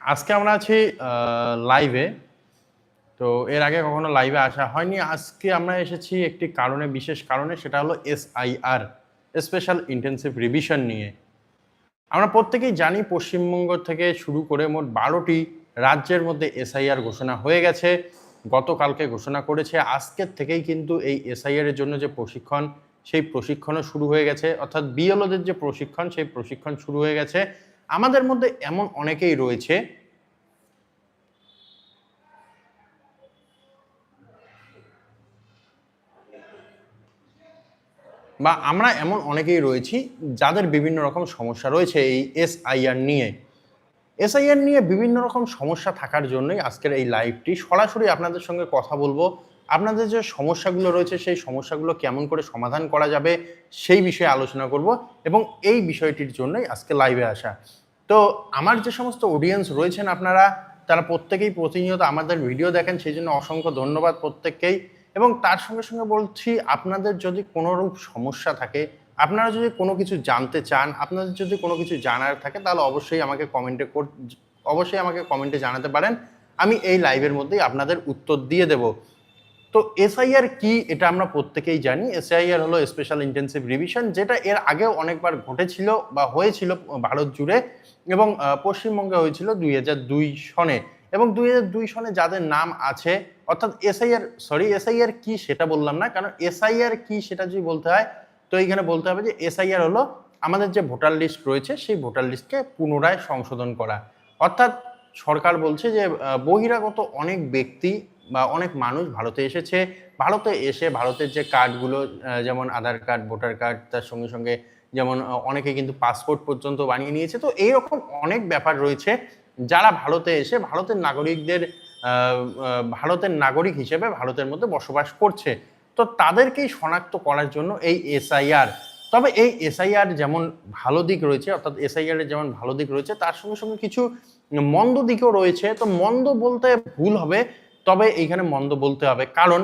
আজকে আমরা আছি লাইভে তো এর আগে কখনো লাইভে আসা হয়নি। আজকে আমরা এসেছি একটি কারণে, বিশেষ কারণে, সেটা হলো এসআইআর স্পেশাল ইন্টেন্সিভ রিভিশন নিয়ে। আমরা প্রত্যেকেই জানি পশ্চিমবঙ্গ থেকে শুরু করে মোট বারোটি রাজ্যের মধ্যে এসআইআর ঘোষণা হয়ে গেছে, গতকালকে ঘোষণা করেছে। আজকের থেকেই কিন্তু এই এসআইআর এর জন্য যে প্রশিক্ষণ, সেই প্রশিক্ষণও শুরু হয়ে গেছে। অর্থাৎ বিএলওদের যে প্রশিক্ষণ, সেই প্রশিক্ষণ শুরু হয়ে গেছে। আমাদের মধ্যে এমন অনেকেই রয়েছে বা আমরা এমন অনেকেই রয়েছি যাদের বিভিন্ন রকম সমস্যা রয়েছে এই এসআইআর নিয়ে। এসআইআর নিয়ে বিভিন্ন রকম সমস্যা থাকার জন্যই আজকের এই লাইভটি সরাসরি আপনাদের সঙ্গে কথা বলব। আপনাদের যে সমস্যাগুলো রয়েছে, সেই সমস্যাগুলো কেমন করে সমাধান করা যাবে সেই বিষয়ে আলোচনা করব এবং এই বিষয়টির জন্যই আজকে লাইভে আসা। তো আমার যে সমস্ত অডিয়েন্স রয়েছেন আপনারা, তারা প্রত্যেকেই প্রতিনিয়ত আমাদের ভিডিও দেখেন, সেই জন্য অসংখ্য ধন্যবাদ প্রত্যেককেই। এবং তার সঙ্গে সঙ্গে বলছি, আপনাদের যদি কোনো রূপ সমস্যা থাকে, আপনারা যদি কোনো কিছু জানতে চান, আপনাদের যদি কোনো কিছু জানার থাকে, তাহলে অবশ্যই আমাকে কমেন্টে অবশ্যই আমাকে কমেন্টে জানাতে পারেন। আমি এই লাইভের মধ্যেই আপনাদের উত্তর দিয়ে দেব। তো এসআইআর কি এটা আমরা প্রত্যেকেই জানি। এসআইআর হলো স্পেশাল ইন্টেন্সিভ রিভিশন যেটা এর আগেও অনেকবার ঘটেছিল বা হয়েছিল ভারত জুড়ে এবং পশ্চিমবঙ্গে হয়েছিল দুই হাজার দুই সনে। এবং দুই হাজার দুই সনে যাদের নাম আছে, অর্থাৎ এসআইআর সরি এসআইআর কি সেটা বললাম না, কারণ এসআইআর কি সেটা যদি বলতে হয়, তো এইখানে বলতে হবে যে এসআইআর হলো আমাদের যে ভোটার লিস্ট রয়েছে, সেই ভোটার লিস্টকে পুনরায় সংশোধন করা। অর্থাৎ সরকার বলছে যে বহিরাগত অনেক ব্যক্তি বা অনেক মানুষ ভারতে এসেছে। ভারতে এসে ভারতের যে কার্ডগুলো যেমন আধার কার্ড, ভোটার কার্ড, তার সঙ্গে সঙ্গে যেমন অনেকে কিন্তু পাসপোর্ট পর্যন্ত বানিয়ে নিয়েছে। তো এইরকম অনেক ব্যাপার রয়েছে। যারা ভারতে এসে ভারতের নাগরিকদের ভারতের নাগরিক হিসেবে ভারতের মধ্যে বসবাস করছে, তো তাদেরকেই শনাক্ত করার জন্য এই এসআইআর। তবে এই এসআইআর যেমন ভালো দিক রয়েছে, অর্থাৎ এসআইআর যেমন ভালো দিক রয়েছে, তার সঙ্গে সঙ্গে কিছু মন্দ দিকও রয়েছে। তো মন্দ বলতে ভুল হবে। তবে এইখানে মন্দ বলতে হবে। কারণ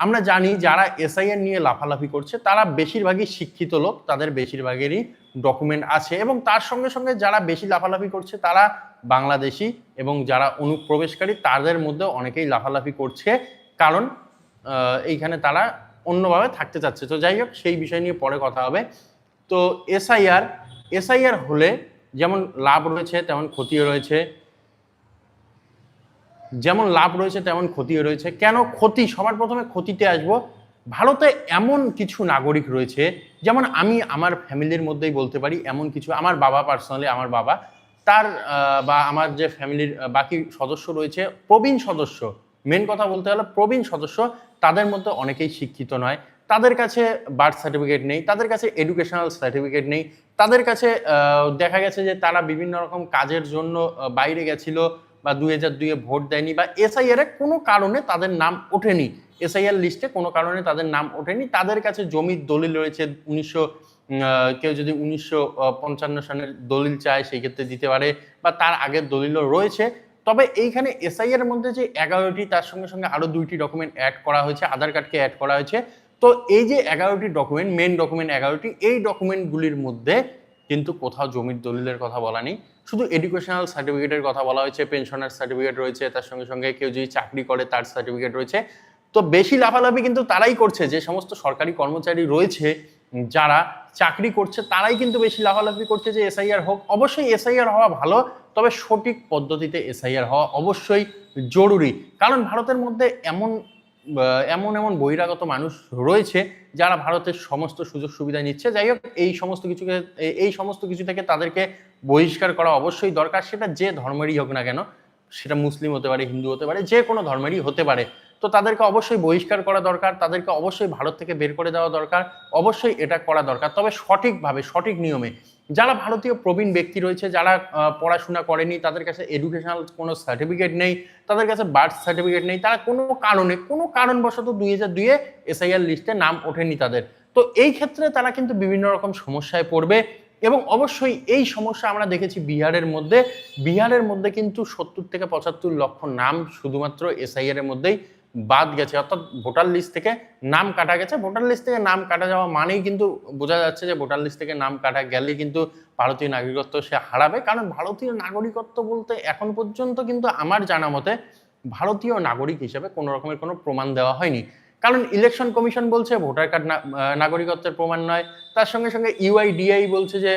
আমরা জানি যারা এসআইআর নিয়ে লাফালাফি করছে, তারা বেশিরভাগই শিক্ষিত লোক, তাদের বেশিরভাগেরই ডকুমেন্ট আছে এবং তার সঙ্গে সঙ্গে যারা বেশি লাফালাফি করছে, তারা বাংলাদেশি এবং যারা অনুপ্রবেশকারী, তাদের মধ্যে অনেকেই লাফালাফি করছে। কারণ এইখানে তারা অন্যভাবে থাকতে চাচ্ছে। তো যাই হোক, সেই বিষয় নিয়ে পরে কথা হবে। তো এসআইআর এসআইআর হলে যেমন লাভ রয়েছে, তেমন ক্ষতিও রয়েছে। যেমন লাভ রয়েছে, তেমন ক্ষতিও রয়েছে। কেন ক্ষতি? সবার প্রথমে ক্ষতিতে আসব। ভারতে এমন কিছু নাগরিক রয়েছে, যেমন আমি আমার ফ্যামিলির মধ্যেই বলতে পারি, এমন কিছু আমার বাবা পার্সোনালি আমার বাবা, তার বা আমার যে ফ্যামিলির বাকি সদস্য রয়েছে, প্রবীণ সদস্য মেন কথা বলতে গেলে প্রবীণ সদস্য, তাদের মধ্যে অনেকেই শিক্ষিত নয়। তাদের কাছে বার্থ সার্টিফিকেট নেই, তাদের কাছে এডুকেশনাল সার্টিফিকেট নেই। তাদের কাছে দেখা গেছে যে তারা বিভিন্ন রকম কাজের জন্য বাইরে গেছিল বা দুই হাজার দুইয়ে ভোট দেয়নি বা এসআইআর এ কোনো কারণে তাদের নাম ওঠেনি। এসআইআর লিস্টে কোনো কারণে তাদের নাম ওঠেনি। তাদের কাছে জমির দলিল রয়েছে উনিশশো কেউ যদি উনিশশো পঞ্চান্ন সালের দলিল চায় সেই ক্ষেত্রে দিতে পারে বা তার আগের দলিলও রয়েছে। তবে এইখানে এসআইআর এর মধ্যে যে এগারোটি, তার সঙ্গে সঙ্গে আরও দুইটি ডকুমেন্ট অ্যাড করা হয়েছে, আধার কার্ডকে অ্যাড করা হয়েছে। তো এই যে এগারোটি ডকুমেন্ট মেন ডকুমেন্ট এগারোটি, এই ডকুমেন্টগুলির মধ্যে কিন্তু কোথাও জমির দলিলের কথা বলা নেই। শুধু এডুকেশনাল সার্টিফিকেটের কথা বলা হয়েছে পেনশনের সার্টিফিকেট রয়েছে, তার সঙ্গে সঙ্গে কেউ যদি চাকরি করে তার সার্টিফিকেট রয়েছে। তো বেশি লাফালাফি কিন্তু তারাই করছে, যে সমস্ত সরকারি কর্মচারী রয়েছে যারা চাকরি করছে, তারাই কিন্তু বেশি লাফালাফি করছে যে এসআইআর হোক। অবশ্যই এসআইআর হওয়া ভালো, তবে সঠিক পদ্ধতিতে এসআইআর হওয়া অবশ্যই জরুরি। কারণ ভারতের মধ্যে এমন এমন এমন বহিরাগত মানুষ রয়েছে যারা ভারতের সমস্ত সুযোগ সুবিধা নিচ্ছে। যাই হোক, এই সমস্ত কিছুকে এই- সমস্ত কিছু থেকে তাদেরকে বহিষ্কার করা অবশ্যই দরকার। সেটা যে ধর্মেরই হোক না কেন, সেটা মুসলিম হতে পারে, হিন্দু হতে পারে, যে কোনো ধর্মেরই হতে পারে। তো তাদেরকে অবশ্যই বহিষ্কার করা দরকার, তাদেরকে অবশ্যই ভারত থেকে বের করে দেওয়া দরকার, অবশ্যই এটা করা দরকার। তবে সঠিকভাবে, সঠিক নিয়মে যারা ভারতীয় প্রবীণ ব্যক্তি রয়েছে, যারা পড়াশোনা করেনি, তাদের কাছে এডুকেশনাল কোনো সার্টিফিকেট নেই, তাদের কাছে বার্থ সার্টিফিকেট নেই, তারা কোনো কারণে, কোনো কারণবশত দুই হাজার দুইয়ে এসআইআর লিস্টে নাম ওঠেনি তাদের। তো এই ক্ষেত্রে তারা কিন্তু বিভিন্ন রকম সমস্যায় পড়বে এবং অবশ্যই এই সমস্যা আমরা দেখেছি বিহারের মধ্যে। বিহারের মধ্যে কিন্তু সত্তর থেকে পঁচাত্তর লক্ষ নাম শুধুমাত্র এসআইআর এর মধ্যেই বাদ গেছে, অর্থাৎ ভোটার লিস্ট থেকে নাম কাটা গেছে। ভোটার লিস্ট থেকে নাম কাটা যাওয়া মানেই কিন্তু বোঝা যাচ্ছে যে ভোটার লিস্ট থেকে নাম কাটা গেলে কিন্তু ভারতীয় নাগরিকত্ব সে হারাবে। কারণ ভারতীয় নাগরিকত্ব বলতে এখন পর্যন্ত কিন্তু আমার জানা মতে ভারতীয় নাগরিক হিসেবে কোনো রকমের কোনো প্রমাণ দেওয়া হয়নি। কারণ ইলেকশন কমিশন বলছে ভোটার কার্ড নাগরিকত্বের প্রমাণ নয়। তার সঙ্গে সঙ্গে ইউআইডিআই বলছে যে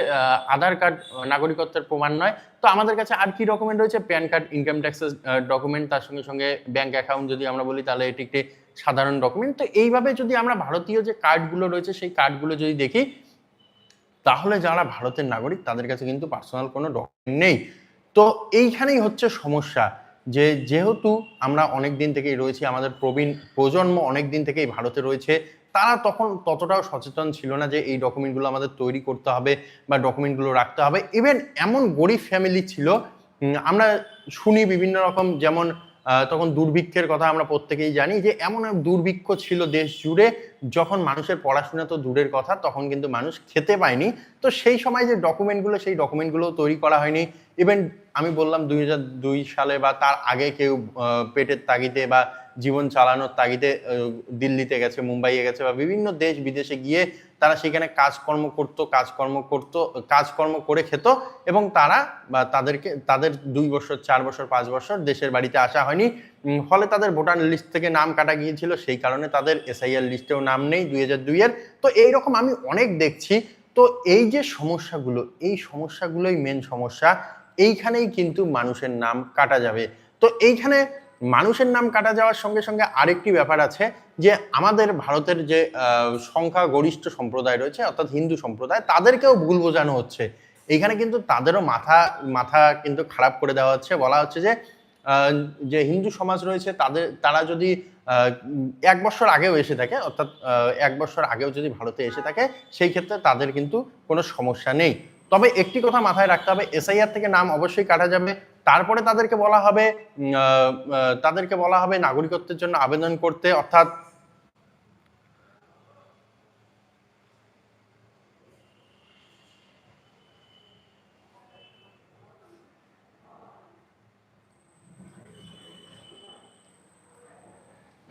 আধার কার্ড নাগরিকত্বের প্রমাণ নয়। তো আমাদের কাছে আর কি ডকুমেন্ট রয়েছে? প্যান কার্ড ইনকাম ট্যাক্সের ডকুমেন্ট তার সঙ্গে সঙ্গে ব্যাংক অ্যাকাউন্ট যদি আমরা বলি, তাহলে এটি একটি সাধারণ ডকুমেন্ট তো এইভাবে যদি আমরা ভারতীয় যে কার্ডগুলো রয়েছে, সেই কার্ডগুলো যদি দেখি, তাহলে যারা ভারতের নাগরিক, তাদের কাছে কিন্তু পার্সোনাল কোনো ডকুমেন্ট নেই। তো এইখানেই হচ্ছে সমস্যা। যে যেহেতু আমরা অনেক দিন থেকেই রয়েছি, আমাদের প্রবীণ প্রজন্ম অনেক দিন থেকেই ভারতে রয়েছে, তারা তখন ততটাও সচেতন ছিল না যে এই ডকুমেন্টগুলো আমাদের তৈরি করতে হবে বা ডকুমেন্টগুলো রাখতে হবে। ইভেন এমন গরিব ফ্যামিলি ছিল আমরা শুনি বিভিন্ন রকম যেমন তখন দুর্ভিক্ষের কথা আমরা প্রত্যেকেই জানি যে এমন এক দুর্ভিক্ষ ছিল দেশ জুড়ে, যখন মানুষের পড়াশোনা তো দূরের কথা, তখন কিন্তু মানুষ খেতে পায়নি। তো সেই সময় যে ডকুমেন্টগুলো সেই ডকুমেন্টগুলো তৈরি করা হয়নি। ইভেন আমি বললাম দুই দুই সালে বা তার আগে কেউ পেটের তাগিদে বা জীবন চালানোর তাগিদে দিল্লিতে গেছে, মুম্বাইয়ে গেছে বা বিভিন্ন দেশ বিদেশে গিয়ে তারা সেখানে কাজকর্ম করতো কাজকর্ম করতো, কাজকর্ম করে খেত এবং তারা, বা তাদেরকে, তাদের দুই বছর, চার বছর, পাঁচ বছর দেশের বাড়িতে আসা হয়নি। ফলে তাদের ভোটার লিস্ট থেকে নাম কাটা গিয়েছিল, সেই কারণে তাদের এসআইআর লিস্টেও নাম নেই দুই হাজার দুইয়ের তো এইরকম আমি অনেক দেখছি। তো এই যে সমস্যাগুলো, এই সমস্যাগুলোই মেন সমস্যা। এইখানেই কিন্তু মানুষের নাম কাটা যাবে। তো এইখানে মানুষের নাম কাটা যাওয়ার সঙ্গে সঙ্গে আরেকটি ব্যাপার আছে যে আমাদের ভারতের যে সংখ্যা গরিষ্ঠ সম্প্রদায় রয়েছে, অর্থাৎ হিন্দু সম্প্রদায়, তাদেরকেও ভুল বোঝানো হচ্ছে। এইখানে কিন্তু তাদেরও মাথা মাথা কিন্তু খারাপ করে দেওয়া হচ্ছে। বলা হচ্ছে যে যে হিন্দু সমাজ রয়েছে, তাদের, তারা যদি এক বছর আগেও এসে থাকে, অর্থাৎ এক বছর আগেও যদি ভারতে এসে থাকে, সেই ক্ষেত্রে তাদের কিন্তু কোনো সমস্যা নেই। তবে একটি কথা মাথায় রাখতে হবে এসআইআর থেকে নাম অবশ্যই কাটা যাবে। তারপরে তাদেরকে বলা হবে তাদেরকে বলা হবে নাগরিকত্বের জন্য আবেদন করতে। অর্থাৎ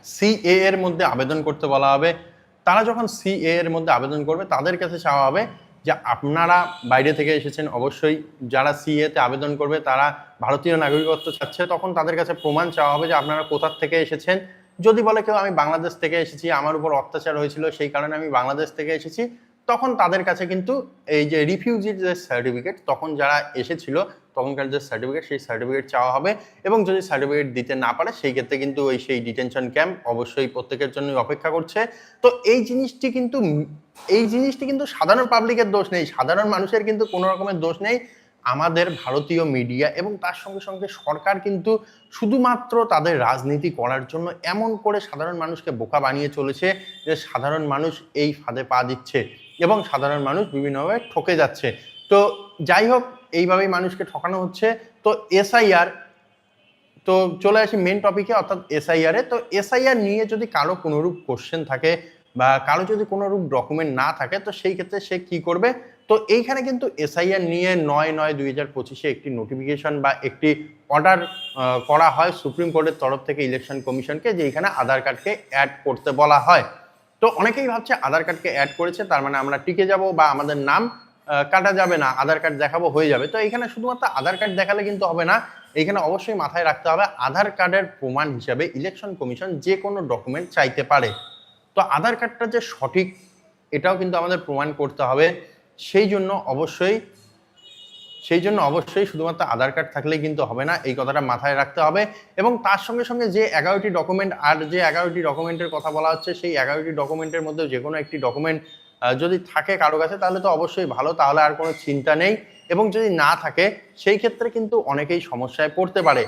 সিএ এর মধ্যে আবেদন করতে বলা হবে। তারা যখন সিএ এর মধ্যে আবেদন করবে, তাদের কাছে চাওয়া হবে যে আপনারা বাইরে থেকে এসেছেন, অবশ্যই যারা সিএ তে আবেদন করবে, তারা ভারতীয় নাগরিকত্ব চাচ্ছে, তখন তাদের কাছে প্রমাণ চাওয়া হবে যে আপনারা কোথার থেকে এসেছেন। যদি বলে কেউ, আমি বাংলাদেশ থেকে এসেছি, আমার উপর অত্যাচার হয়েছিল, সেই কারণে আমি বাংলাদেশ থেকে এসেছি, তখন তাদের কাছে কিন্তু এই যে রিফিউজির যে সার্টিফিকেট তখন যারা এসেছিল, তখনকার যে সার্টিফিকেট সেই সার্টিফিকেট চাওয়া হবে। এবং যদি সার্টিফিকেট দিতে না পারে, সেই ক্ষেত্রে কিন্তু ওই সেই ডিটেনশন ক্যাম্প অবশ্যই প্রত্যেকের জন্যই অপেক্ষা করছে। তো এই জিনিসটি কিন্তু এই জিনিসটি কিন্তু সাধারণ পাবলিকের দোষ নেই, সাধারণ মানুষের কিন্তু কোনো রকমের দোষ নেই। আমাদের ভারতীয় মিডিয়া এবং তার সঙ্গে সঙ্গে সরকার কিন্তু শুধুমাত্র তাদের রাজনীতি করার জন্য এমন করে সাধারণ মানুষকে বোকা বানিয়ে চলেছে যে সাধারণ মানুষ এই ফাঁদে পা দিচ্ছে এবং সাধারণ মানুষ বিভিন্নভাবে ঠকে যাচ্ছে। তো যাই হোক, এইভাবেই মানুষকে ঠকানো হচ্ছে। তো এসআইআর, তো চলে আসি মেন টপিকে অর্থাৎ এসআইআর তো এসআইআর নিয়ে যদি কারও কোনোরূপ কোশ্চেন থাকে বা কারও যদি কোনোরূপ ডকুমেন্ট না থাকে, তো সেই ক্ষেত্রে সে কি করবে? তো এইখানে কিন্তু এসআইআর নিয়ে নয় নয় দুই হাজার পঁচিশে একটি নোটিফিকেশন বা একটি অর্ডার করা হয় সুপ্রিম কোর্টের তরফ থেকে ইলেকশন কমিশনকে যে এখানে আধার কার্ডকে অ্যাড করতে বলা হয়। তো অনেকেই ভাবছে আধার কার্ডকে অ্যাড করেছে, তার মানে আমরা টিকে যাব বা আমাদের নাম কাটা যাবে না, আধার কার্ড দেখাবো হয়ে যাবে। তো এখানে শুধুমাত্র আধার কার্ড দেখালে কিন্তু হবে না এখানে অবশ্যই মাথায় রাখতে হবে আধার কার্ডের প্রমাণ হিসাবে ইলেকশন কমিশন যে কোনো ডকুমেন্ট চাইতে পারে। তো আধার কার্ডটা যে সঠিক, এটাও কিন্তু আমাদের প্রমাণ করতে হবে। সেই জন্য অবশ্যই, সেই জন্য অবশ্যই শুধুমাত্র আধার কার্ড থাকলেই কিন্তু হবে না, এই কথাটা মাথায় রাখতে হবে। এবং তার সঙ্গে সঙ্গে যে এগারোটি ডকুমেন্ট আর যে এগারোটি ডকুমেন্টের কথা বলা হচ্ছে, সেই এগারোটি ডকুমেন্টের মধ্যে যে কোনো একটি ডকুমেন্ট যদি থাকে কারও কাছে, তাহলে তো অবশ্যই ভালো, তাহলে আর কোনো চিন্তা নেই। এবং যদি না থাকে, সেই ক্ষেত্রে কিন্তু অনেকেই সমস্যায় পড়তে পারে।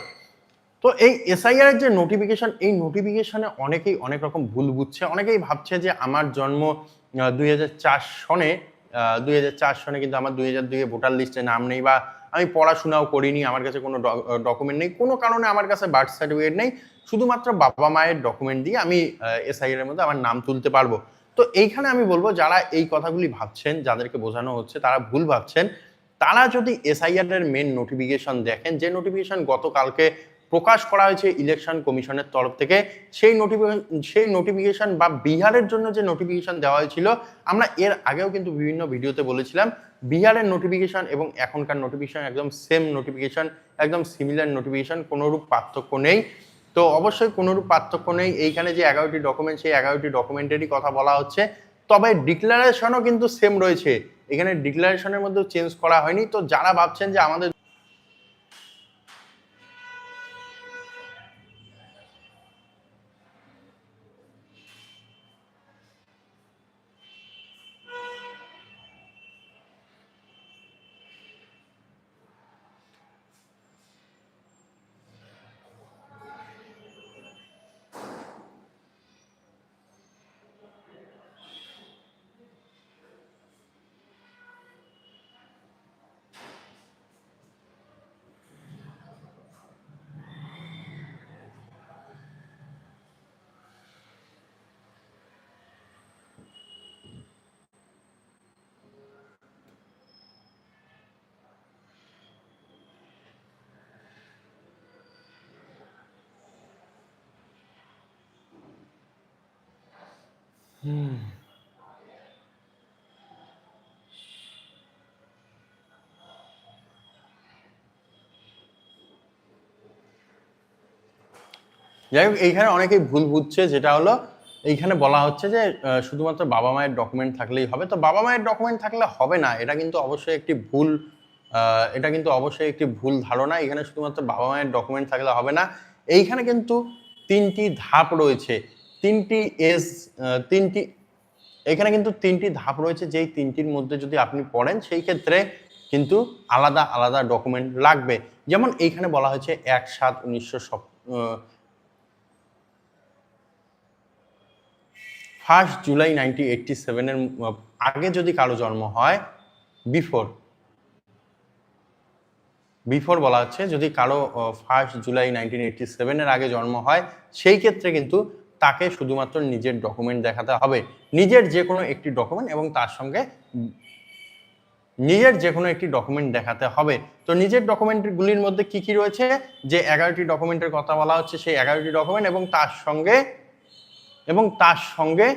তো এই এসআইআর যে নোটিফিকেশন এই নোটিফিকেশনে অনেকেই অনেক রকম ভুল বুঝছে। অনেকেই ভাবছে যে আমার জন্ম দুই হাজার চার সনে দুই হাজার চার সনে কিন্তু আমার দুই হাজার দুইয়ে ভোটার লিস্টে নাম নেই বা আমি পড়াশোনাও করিনি, আমার কাছে কোনো ডকুমেন্ট নেই। কোনো কারণে আমার কাছে বার্থ সার্টিফিকেট নেই। শুধুমাত্র বাবা মায়ের ডকুমেন্ট দিয়ে আমি এসআইআর এর মধ্যে আমার নাম তুলতে পারব। তো এইখানে আমি বলব, যারা এই কথাগুলি ভাবছেন, যাদেরকে বোঝানো হচ্ছে, তারা ভুল ভাবছেন। তারা যদি এসআইআর এর মেন নোটিফিকেশন দেখেন, যে নোটিফিকেশন গতকালকে প্রকাশ করা হয়েছে ইলেকশন কমিশনের তরফ থেকে। সেই নোটিফিকেশন সেই নোটিফিকেশন বা বিহারের জন্য যে নোটিফিকেশন দেওয়া হয়েছিল, আমরা এর আগেও কিন্তু বিভিন্ন ভিডিওতে বলেছিলাম, বিহারের নোটিফিকেশন এবং এখনকার নোটিফিকেশন একদম সেম নোটিফিকেশন একদম সিমিলার নোটিফিকেশন কোনোরূপ পার্থক্য নেই। তো অবশ্যই কোনোরূপ পার্থক্য নেই। এইখানে যে এগারোটি ডকুমেন্ট সেই এগারোটি ডকুমেন্টেরই কথা বলা হচ্ছে। তবে ডিক্লারেশনও কিন্তু সেম রয়েছে। এখানে ডিক্লারেশনের মধ্যেও চেঞ্জ করা হয়নি। তো যারা ভাবছেন যে আমাদের যাই হোক, এইখানে অনেকেই ভুল বুঝছে, যেটা হলো, এইখানে বলা হচ্ছে যে শুধুমাত্র বাবা মায়ের ডকুমেন্ট থাকলেই হবে। তো বাবা মায়ের ডকুমেন্ট থাকলে হবে না, এটা কিন্তু অবশ্যই একটি ভুল এটা কিন্তু অবশ্যই একটি ভুল ধারণা। এখানে শুধুমাত্র বাবা মায়ের ডকুমেন্ট থাকলে হবে না। এইখানে কিন্তু তিনটি ধাপ রয়েছে। তিনটি এস তিনটি, এখানে কিন্তু তিনটি ধাপ রয়েছে, যেই তিনটির মধ্যে যদি আপনি পড়েন, সেই ক্ষেত্রে কিন্তু আলাদা আলাদা ডকুমেন্ট লাগবে। যেমন এইখানে বলা হয়েছে এক সাত উনিশশো ফার্স্ট জুলাই নাইনটিন এইটটি সেভেনের আগে যদি কারও জন্ম হয় বিফোর বিফোর বলা হচ্ছে, যদি কারও ফার্স্ট জুলাই নাইনটিন এইটটি সেভেনের আগে জন্ম হয়, সেই ক্ষেত্রে কিন্তু তাকে শুধুমাত্র নিজের ডকুমেন্ট দেখাতে হবে। নিজের যে কোনো একটি ডকুমেন্ট এবং তার সঙ্গে নিজের যে কোনো একটি ডকুমেন্ট দেখাতে হবে। তো নিজের ডকুমেন্টগুলির মধ্যে কি কি রয়েছে? যে এগারোটি ডকুমেন্টের কথা বলা হচ্ছে, সেই এগারোটি ডকুমেন্ট এবং তার সঙ্গে এবং তার সঙ্গে